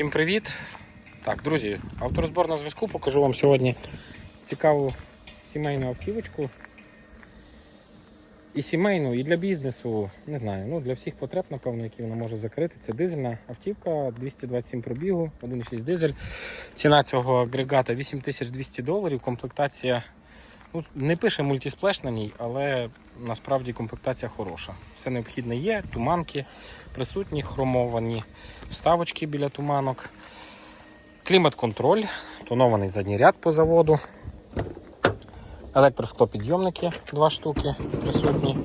Всім привіт! Так, друзі, авторозбор на зв'язку. Покажу вам сьогодні цікаву сімейну автівочку. І сімейну, і для бізнесу, не знаю, ну для всіх потреб, напевно, які вона може закрити. Це дизельна автівка, 227 пробігу, 1,6 дизель. Ціна цього агрегата 8200 доларів. Комплектація ну, не пише мультисплеш на ній, але насправді комплектація хороша. Все необхідне є, туманки присутні, хромовані вставочки біля туманок. Клімат-контроль, тонований задній ряд по заводу. Електросклопідйомники два штуки присутні.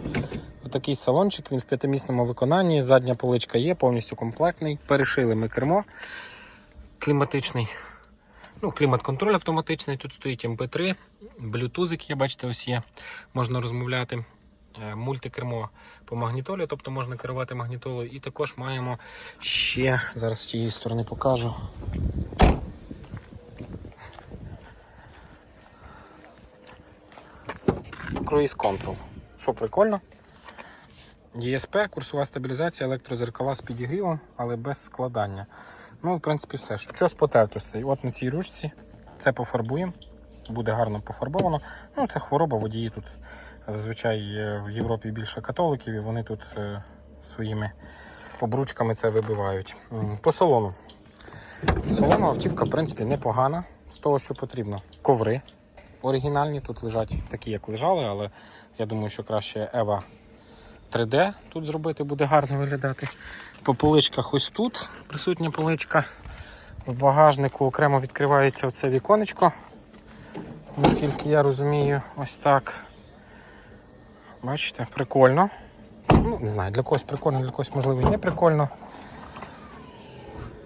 Отакий салончик, він в п'ятимісному виконанні. Задня поличка є, повністю комплектний. Перешили ми кермо кліматичний. Ну, клімат-контроль автоматичний. Тут стоїть MP3, блютузик, є, бачите, ось є. Можна розмовляти. Е, Мультикермо по магнітолі, тобто можна керувати магнітолою. І також маємо ще, зараз з цієї сторони покажу. Круїз контрол. Що прикольно. ЄСП, курсова стабілізація, електрозеркала з підігрівом, але без складання. Ну, в принципі, все. Що з потертостей? От на цій ручці це пофарбуємо, буде гарно пофарбовано. Ну, це хвороба, водії тут зазвичай е, в Європі більше католиків, і вони тут е, своїми обручками це вибивають. По салону. Салону автівка, в принципі, непогана з того, що потрібно. Коври оригінальні, тут лежать такі, як лежали, але я думаю, що краще Ева 3D тут зробити буде гарно виглядати. По поличках ось тут присутня поличка. В багажнику окремо відкривається оце віконечко. Наскільки я розумію, ось так. Бачите, прикольно. Ну, не знаю, для когось прикольно, для когось, можливо, і не прикольно.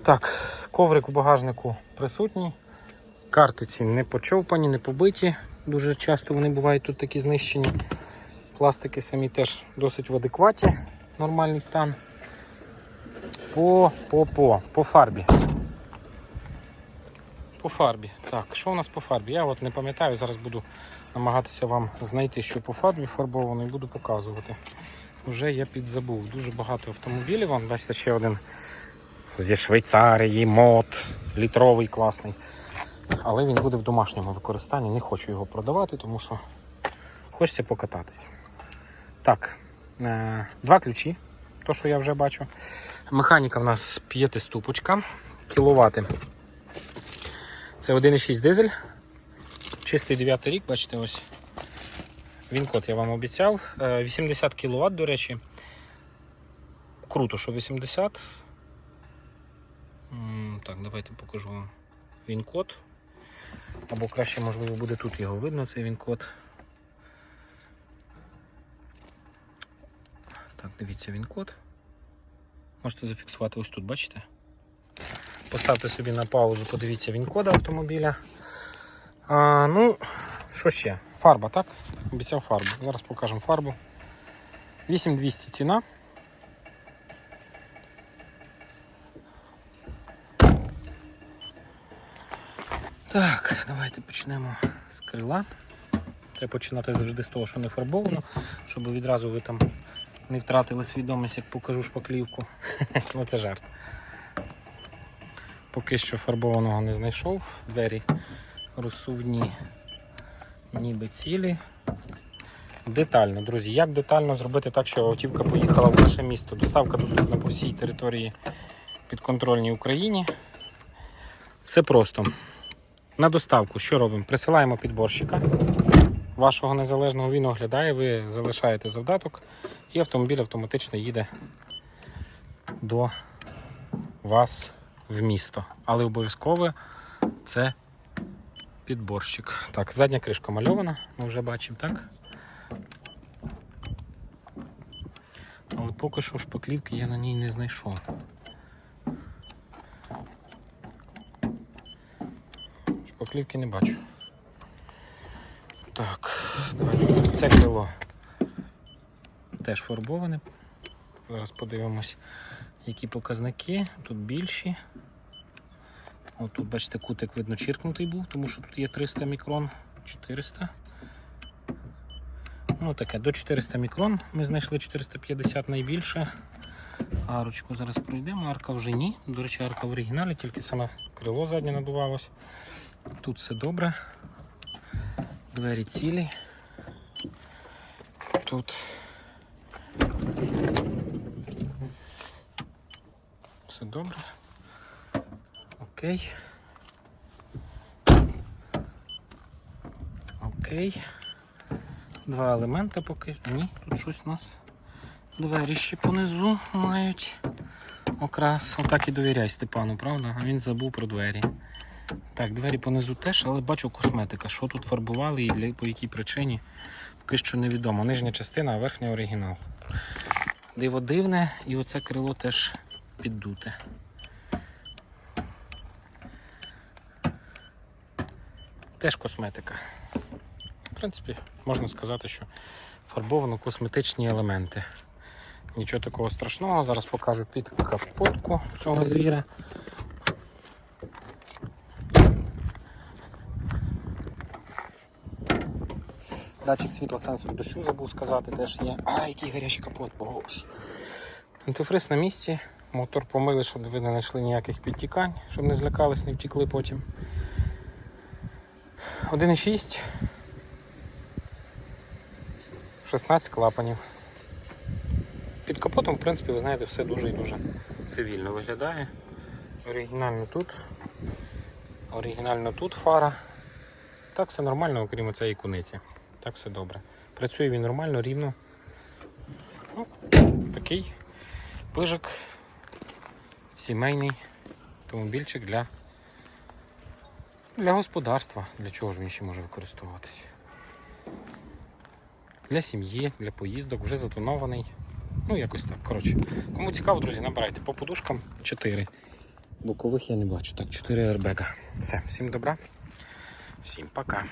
Так, коврик в багажнику присутній. Карти ці не почовпані, не побиті. Дуже часто вони бувають тут такі знищені. Пластики самі теж досить в адекваті, нормальний стан. По, по, по, по фарбі. По фарбі. Так, що у нас по фарбі? Я от не пам'ятаю, зараз буду намагатися вам знайти, що по фарбі фарбовано, і буду показувати. Вже я підзабув. Дуже багато автомобілів. Вон, бачите, ще один зі Швейцарії, мод, літровий, класний. Але він буде в домашньому використанні. Не хочу його продавати, тому що хочеться покататись. Так, е, два ключі, то що я вже бачу. Механіка в нас п'ятиступочка, кіловати. Це 1,6 дизель. Чистий 9 рік, бачите, ось. Він код я вам обіцяв. Е, 80 кВт, до речі. Круто, що 80. Так, давайте покажу вам він код. Або краще, можливо, буде тут його видно, цей він код. Так, дивіться він код. Можете зафіксувати ось тут, бачите? Поставте собі на паузу, подивіться він кода автомобіля. А, ну, що ще? Фарба, так? Обіцяв фарбу. Зараз покажемо фарбу. 8200 ціна. Так, давайте почнемо з крила. Треба починати завжди з того, що не фарбовано, щоб відразу ви там не втратили свідомість, як покажу шпаклівку. ну це жарт. Поки що фарбованого не знайшов. Двері розсувні, ніби цілі. Детально, друзі, як детально зробити так, щоб автівка поїхала в ваше місто? Доставка доступна по всій території підконтрольній Україні. Все просто. На доставку що робимо? Присилаємо підборщика вашого незалежного, він оглядає, ви залишаєте завдаток і автомобіль автоматично їде до вас в місто. Але обов'язково це підборщик. Так, задня кришка мальована, ми вже бачимо, так? Але поки що шпаклівки я на ній не знайшов. Шпаклівки не бачу. Так, давайте це крило теж фарбоване. Зараз подивимось, які показники. Тут більші. От тут, бачите, кутик видно чіркнутий був, тому що тут є 300 мікрон, 400. Ну таке, до 400 мікрон. Ми знайшли 450 найбільше. Арочку зараз пройдемо, арка вже ні. До речі, арка в оригіналі, тільки саме крило заднє надувалось. Тут все добре. Двері цілі. Тут все добре. Окей. Окей. Два елементи поки. Ні, тут щось у нас. Двері ще понизу мають окрас. Отак і довіряй Степану, правда? А він забув про двері. Так, двері понизу теж, але бачу косметика. Що тут фарбували і для, по якій причині, поки що невідомо. Нижня частина, а верхня оригінал. Диво дивне, і оце крило теж піддуте. Теж косметика. В принципі, можна сказати, що фарбовано косметичні елементи. Нічого такого страшного. Зараз покажу під капотку цього звіра. Датчик світла сенсор дощу забув сказати, теж є. А, який гарячий капот, боже. Антифриз на місці. Мотор помили, щоб ви не знайшли ніяких підтікань, щоб не злякались, не втікли потім. 1,6. 16 клапанів. Під капотом, в принципі, ви знаєте, все дуже і дуже цивільно виглядає. Оригінально тут. Оригінально тут фара. Так все нормально, окрім цієї куниці. Так все добре. Працює він нормально, рівно. Ну, такий пижик, сімейний автомобільчик для, для господарства. Для чого ж він ще може використовуватися? Для сім'ї, для поїздок, вже затонований. Ну, якось так. Коротше, кому цікаво, друзі, набирайте по подушкам 4. Бокових я не бачу. Так, 4 арбега. Все, всім добра. Всім пока.